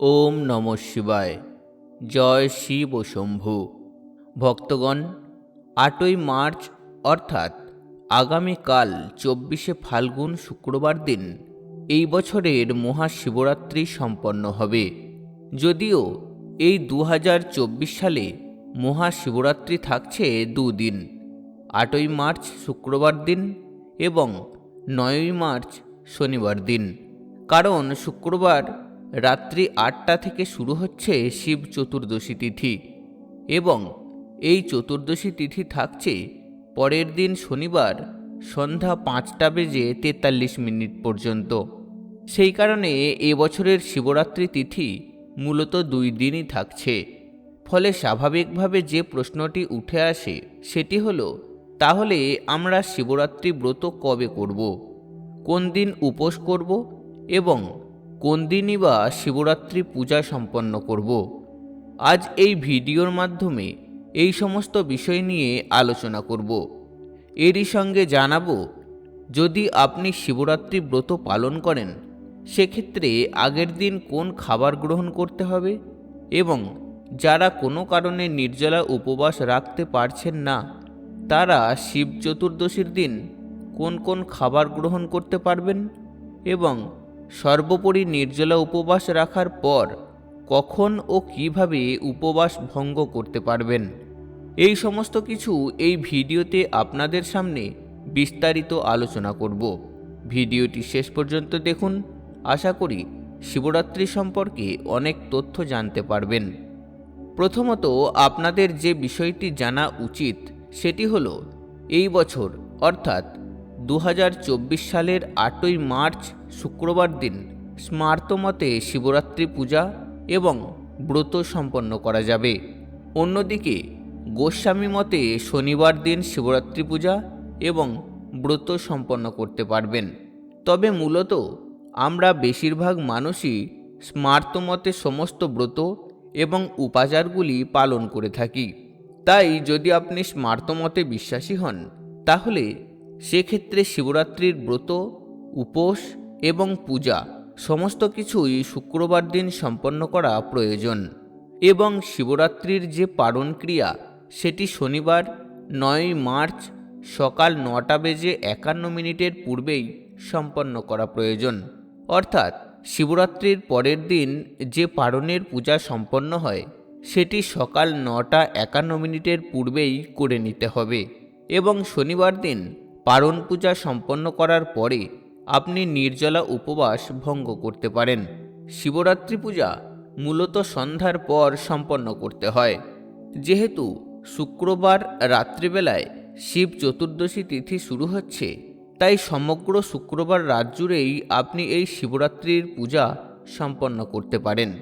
ওম নম শিবায়। জয় শিব শম্ভু। ভক্তগণ, আটই মার্চ, অর্থাৎ আগামীকাল চব্বিশে ফাল্গুন শুক্রবার দিন, এই বছরের মহাশিবরাত্রি সম্পন্ন হবে। যদিও এই দু হাজার চব্বিশ সালে মহাশিবরাত্রি থাকছে দুদিন, আটই মার্চ শুক্রবার দিন এবং নয়ই মার্চ শনিবার দিন। কারণ শুক্রবার রাত্রি আটটা থেকে শুরু হচ্ছে শিব চতুর্দশী তিথি এবং এই চতুর্দশী তিথি থাকছে পরের দিন শনিবার সন্ধ্যা পাঁচটা বেজে তেতাল্লিশ মিনিট পর্যন্ত। সেই কারণে এবছরের শিবরাত্রি তিথি মূলত দুই দিনই থাকছে। ফলে স্বাভাবিকভাবে যে প্রশ্নটি উঠে আসে সেটি হলো, তাহলে আমরা শিবরাত্রি ব্রত কবে করব? কোন দিন উপোস করব? এবং কোন দিনই বা শিবরাত্রি পূজা সম্পন্ন করব? আজ এই ভিডিওর মাধ্যমে এই সমস্ত বিষয় নিয়ে আলোচনা করব। এরই সঙ্গে জানাব, যদি আপনি শিবরাত্রি ব্রত পালন করেন, সেক্ষেত্রে আগের দিন কোন খাবার গ্রহণ করতে হবে? এবং যারা কোনো কারণে নির্জলা উপবাস রাখতে পারছেন না, তারা শিব চতুর্দশীর দিন কোন কোন খাবার গ্রহণ করতে পারবেন? এবং সর্বোপরি নির্জলা উপবাস রাখার পর কখন ও কীভাবে উপবাস ভঙ্গ করতে পারবেন? এই সমস্ত কিছু এই ভিডিওতে আপনাদের সামনে বিস্তারিত আলোচনা করব। ভিডিওটি শেষ পর্যন্ত দেখুন। আশা করি শিবরাত্রি সম্পর্কে অনেক তথ্য জানতে পারবেন। প্রথমত আপনাদের যে বিষয়টি জানা উচিত সেটি হলো, এই বছর, অর্থাৎ দু হাজার চব্বিশ সালের আটই মার্চ শুক্রবার দিন স্মার্তমতে শিবরাত্রি পূজা এবং ব্রত সম্পন্ন করা যাবে। অন্যদিকে গোস্বামী মতে শনিবার দিন শিবরাত্রি পূজা এবং ব্রত সম্পন্ন করতে পারবেন। তবে মূলত আমরা বেশিরভাগ মানুষই স্মার্তমতে সমস্ত ব্রত এবং উপাচারগুলি পালন করে থাকি। তাই যদি আপনি স্মার্তমতে বিশ্বাসী হন, তাহলে সেক্ষেত্রে শিবরাত্রির ব্রত, উপোস এবং পূজা সমস্ত কিছুই শুক্রবার দিন সম্পন্ন করা প্রয়োজন এবং শিবরাত্রির যে পালন ক্রিয়া সেটি শনিবার নয় মার্চ সকাল নটা বেজে একান্ন মিনিটের পূর্বেই সম্পন্ন করা প্রয়োজন। অর্থাৎ শিবরাত্রির পরের দিন যে পারণের পূজা সম্পন্ন হয়, সেটি সকাল নটা একান্ন মিনিটের পূর্বেই করে নিতে হবে এবং শনিবার দিন পারণ পূজা সম্পন্ন করার পরে আপনি নির্জলা উপবাস ভঙ্গ করতে পারেন। শিবরাত্রি পূজা মূলত সন্ধ্যার পর সম্পন্ন করতে হয়। যেহেতু শুক্রবার রাত্রিবেলায় শিব চতুর্দশী তিথি শুরু হচ্ছে, তাই সমগ্র শুক্রবার রাত জুড়েই আপনি এই শিবরাত্রির পূজা সম্পন্ন করতে পারেন।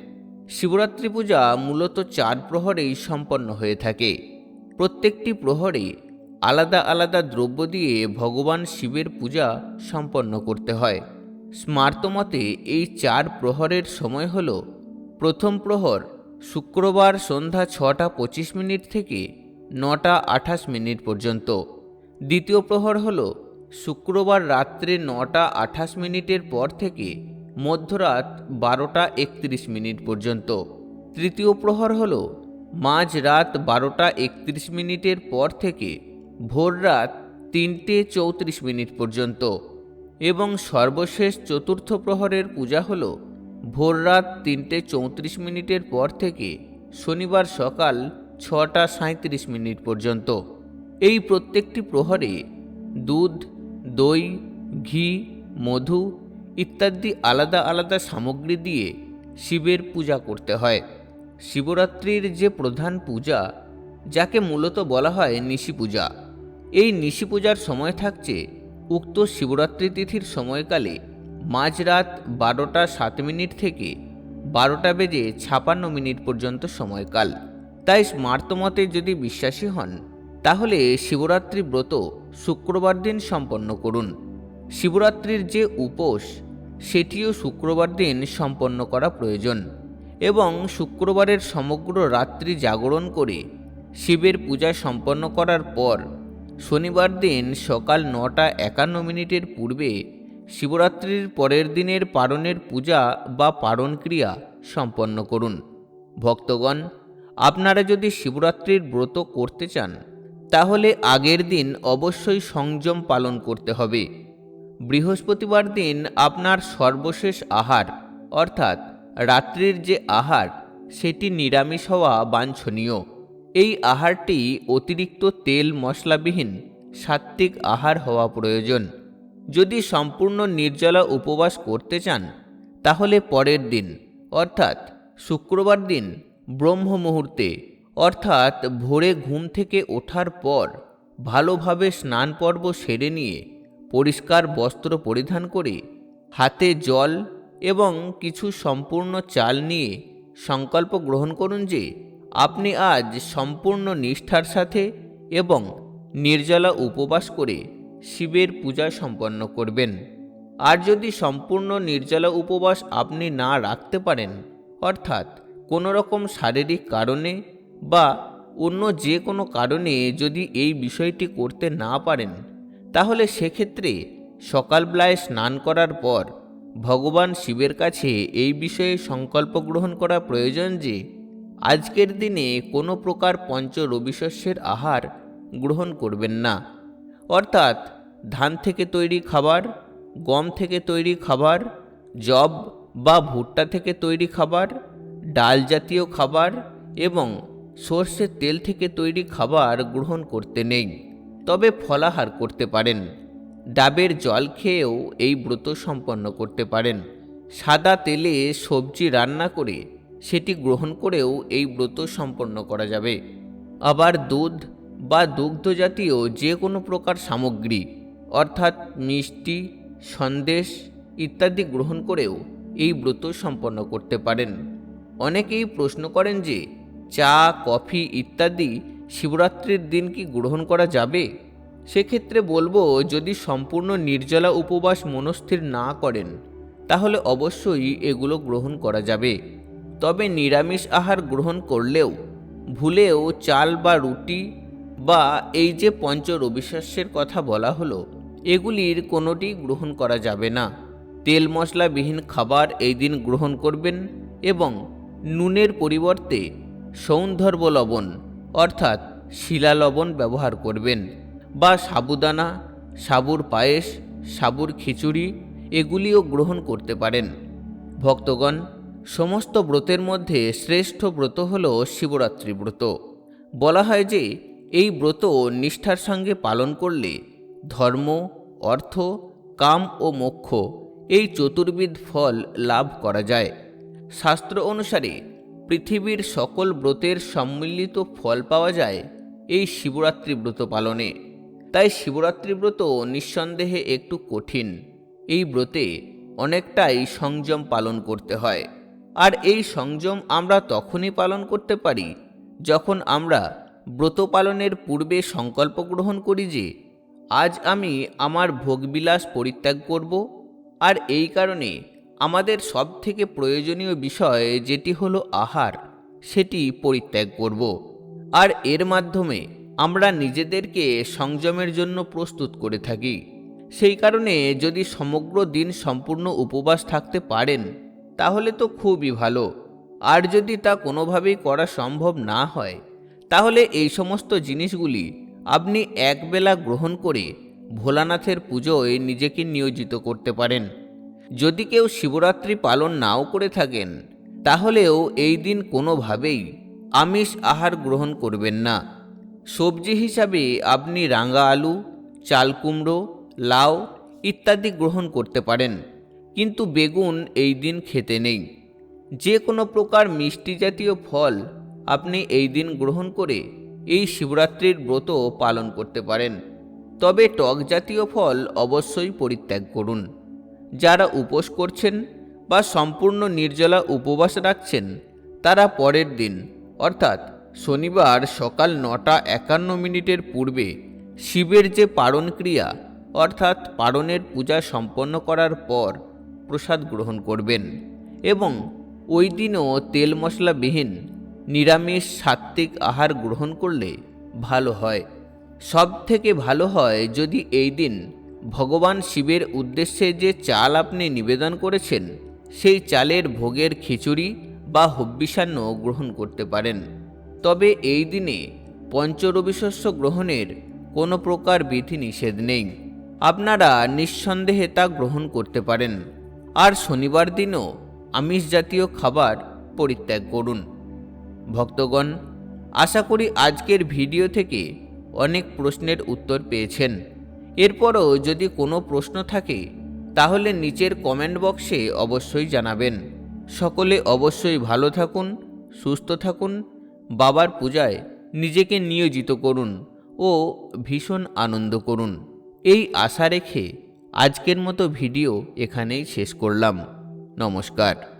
শিবরাত্রি পূজা মূলত চার প্রহরেই সম্পন্ন হয়ে থাকে। প্রত্যেকটি প্রহরে আলাদা আলাদা দ্রব্য দিয়ে ভগবান শিবের পূজা সম্পন্ন করতে হয়। স্মার্তমতে এই চার প্রহরের সময় হল প্রথম প্রহর শুক্রবার সন্ধ্যা ছটা পঁচিশ মিনিট থেকে নটা আঠাশ মিনিট পর্যন্ত। দ্বিতীয় প্রহর হল শুক্রবার রাত্রে নটা আঠাশ মিনিটের পর থেকে মধ্যরাত বারোটা একত্রিশ মিনিট পর্যন্ত। তৃতীয় প্রহর হল মাঝ রাত বারোটা একত্রিশ মিনিটের পর থেকে ভোর রাত তিনটে চৌত্রিশ মিনিট পর্যন্ত এবং সর্বশেষ চতুর্থ প্রহরের পূজা হল ভোর রাত তিনটে চৌত্রিশ মিনিটের পর থেকে শনিবার সকাল ছটা সাঁত্রিশ মিনিট পর্যন্ত। এই প্রত্যেকটি প্রহরে দুধ, দই, ঘি, মধু ইত্যাদি আলাদা আলাদা সামগ্রী দিয়ে শিবের পূজা করতে হয়। শিবরাত্রির যে প্রধান পূজা, যাকে মূলত বলা হয় নিশি পূজা। এই নিশি পূজার সময় থাকছে উক্ত শিবরাত্রি তিথির সময়কালে মাঝরাত বারোটা সাত মিনিট থেকে বারোটা বেজে ছাপান্ন মিনিট পর্যন্ত সময়কাল। তাই স্মার্তমতে যদি বিশ্বাসী হন, তাহলে শিবরাত্রি ব্রত শুক্রবার দিন সম্পন্ন করুন। শিবরাত্রির যে উপোস, সেটিও শুক্রবার দিন সম্পন্ন করা প্রয়োজন এবং শুক্রবারের সমগ্র রাত্রি জাগরণ করে শিবের পূজা সম্পন্ন করার পর শনিবার দিন সকাল নটা একান্ন মিনিটের পূর্বে শিবরাত্রির পরের দিনের পারণের পূজা বা পারণ ক্রিয়া সম্পন্ন করুন। ভক্তগণ, আপনারা যদি শিবরাত্রির ব্রত করতে চান, তাহলে আগের দিন অবশ্যই সংযম পালন করতে হবে। বৃহস্পতিবার দিন আপনার সর্বশেষ আহার, অর্থাৎ রাত্রির যে আহার, সেটি নিরামিষ হওয়া বাঞ্ছনীয়। এই আহারটি অতিরিক্ত তেল মশলাবিহীন সাত্ত্বিক আহার হওয়া প্রয়োজন। যদি সম্পূর্ণ নির্জলা উপবাস করতে চান, তাহলে পরের দিন, অর্থাৎ শুক্রবার দিন, ব্রহ্ম মুহূর্তে, অর্থাৎ ভোরে ঘুম থেকে ওঠার পর, ভালোভাবে স্নান পর্ব সেরে নিয়ে পরিষ্কার বস্ত্র পরিধান করে হাতে জল এবং কিছু সম্পূর্ণ চাল নিয়ে সংকল্প গ্রহণ করুন যে আপনি আজ সম্পূর্ণ নিষ্ঠার সাথে এবং নির্জলা উপবাস করে শিবের পূজা সম্পন্ন করবেন। আর যদি সম্পূর্ণ নির্জলা উপবাস আপনি না রাখতে পারেন, অর্থাৎ কোনো রকম শারীরিক কারণে বা অন্য যে কোনো কারণে যদি এই বিষয়টি করতে না পারেন, তাহলে সেক্ষেত্রে সকালবেলায় স্নান করার পর ভগবান শিবের কাছে এই বিষয়ে সংকল্প গ্রহণ করা প্রয়োজন যে আজকের দিনে কোনো প্রকার পঞ্চ রবিশস্যের আহার গ্রহণ করবেন না। অর্থাৎ ধান থেকে তৈরি খাবার, গম থেকে তৈরি খাবার জব বা ভুট্টা থেকে তৈরি খাবার, ডাল জাতীয় খাবার এবং সর্ষের তেল থেকে তৈরি খাবার গ্রহণ করতে নেই, তবে ফলাহার করতে পারেন। ডাবের জল খেয়েও এই ব্রত সম্পন্ন করতে পারেন। সাদা তেলে সবজি রান্না করে সেটি গ্রহণ করেও এই ব্রত সম্পন্ন করা যাবে। আবার দুধ বা দুগ্ধ জাতীয় যে কোনো প্রকার সামগ্রী, অর্থাৎ মিষ্টি, সন্দেশ ইত্যাদি গ্রহণ করেও এই ব্রত সম্পন্ন করতে পারেন। অনেকেই প্রশ্ন করেন যে, চা, কফি ইত্যাদি শিবরাত্রির দিন কি গ্রহণ করা যাবে? সেক্ষেত্রে বলব, যদি সম্পূর্ণ নির্জলা উপবাস মনস্থির না করেন, তাহলে অবশ্যই এগুলো গ্রহণ করা যাবে। তবে নিরামিষ আহার গ্রহণ করলেও ভুলেও চাল বা রুটি বা এই যে পঞ্চ রবিশস্যের কথা বলা হলো, এগুলির কোনোটি গ্রহণ করা যাবে না। তেল মশলাবিহীন খাবার এই দিন গ্রহণ করবেন এবং নুনের পরিবর্তে সৌন্দর্য লবণ, অর্থাৎ শিলা লবণ ব্যবহার করবেন বা সাবুদানা, সাবুর পায়েস, সাবুর খিচুড়ি এগুলিও গ্রহণ করতে পারেন। ভক্তগণ সমস্ত ব্রতের মধ্যে শ্রেষ্ঠ ব্রত হল শিবরাত্রি ব্রত। বলা হয় যে, এই ব্রত নিষ্ঠার সঙ্গে পালন করলে ধর্ম, অর্থ, কাম ও মোক্ষ এই চতুর্বিধ ফল লাভ করা যায়। শাস্ত্র অনুসারে পৃথিবীর সকল ব্রতের সম্মিলিত ফল পাওয়া যায় এই শিবরাত্রি ব্রত পালনে। তাই শিবরাত্রি ব্রত নিঃসন্দেহে একটু কঠিন। এই ব্রতে অনেকটাই সংযম পালন করতে হয়। আর এই সংযম আমরা তখনই পালন করতে পারি যখন আমরা ব্রত পালনের পূর্বে সংকল্প গ্রহণ করি যে, আজ আমি আমার ভোগবিলাস পরিত্যাগ করব। আর এই কারণে আমাদের সব থেকে প্রয়োজনীয় বিষয় যেটি হলো আহার, সেটি পরিত্যাগ করব। আর এর মাধ্যমে আমরা নিজেদেরকে সংযমের জন্য প্রস্তুত করে থাকি। সেই কারণে যদি সমগ্র দিন সম্পূর্ণ উপবাস থাকতে পারেন তাহলে তো খুবই ভালো। আর যদি তা কোনোভাবেই করা সম্ভব না হয়, তাহলে এই সমস্ত জিনিসগুলি আপনি একবেলা গ্রহণ করে ভোলানাথের পুজোয় নিজেকে নিয়োজিত করতে পারেন। যদি কেউ শিবরাত্রি পালন নাও করে থাকেন, তাহলেও এই দিন কোনোভাবেই আমিষ আহার গ্রহণ করবেন না। সবজি হিসাবে আপনি রাঙা আলু, চাল কুমড়ো, লাউ ইত্যাদি গ্রহণ করতে পারেন। কিন্তু বেগুন এই দিন খেতে নেই। যে কোনো প্রকার মিষ্টি জাতীয় ফল আপনি এই দিন গ্রহণ করে এই শিবরাত্রির ব্রত পালন করতে পারেন। তবে টক জাতীয় ফল অবশ্যই পরিত্যাগ করুন। যারা উপোস করছেন বা সম্পূর্ণ নির্জলা উপবাস রাখছেন, তারা পরের দিন, অর্থাৎ শনিবার সকাল নটা একান্ন মিনিটের পূর্বে শিবের যে পারণ ক্রিয়া, অর্থাৎ পারণের পূজা সম্পন্ন করার পর প্রসাদ গ্রহণ করবেন এবং ওই দিনও তেল মশলাবিহীন নিরামিষ সাত্ত্বিক আহার গ্রহণ করলে ভালো হয়। সব থেকে ভালো হয় যদি এই দিন ভগবান শিবের উদ্দেশ্যে যে চাল আপনি নিবেদন করেছেন, সেই চালের ভোগের খিচুড়ি বা হব্বিসান্ন গ্রহণ করতে পারেন। তবে এই দিনে পঞ্চরবিশস্য গ্রহণের কোনো প্রকার বিধি নিষেধ নেই। আপনারা নিঃসন্দেহে তা গ্রহণ করতে পারেন। আর শনিবার দিনও আমিষ জাতীয় খাবার পরিত্যাগ করুন। ভক্তগণ, আশা করি আজকের ভিডিও থেকে অনেক প্রশ্নের উত্তর পেয়েছেন। এরপরও যদি কোনো প্রশ্ন থাকে, তাহলে নিচের কমেন্ট বক্সে অবশ্যই জানাবেন। সকলে অবশ্যই ভালো থাকুন, সুস্থ থাকুন, বাবার পূজায় নিজেকে নিয়োজিত করুন ও ভীষণ আনন্দ করুন। এই আশা রেখে আজকের মতো ভিডিও এখানেই শেষ করলাম। নমস্কার।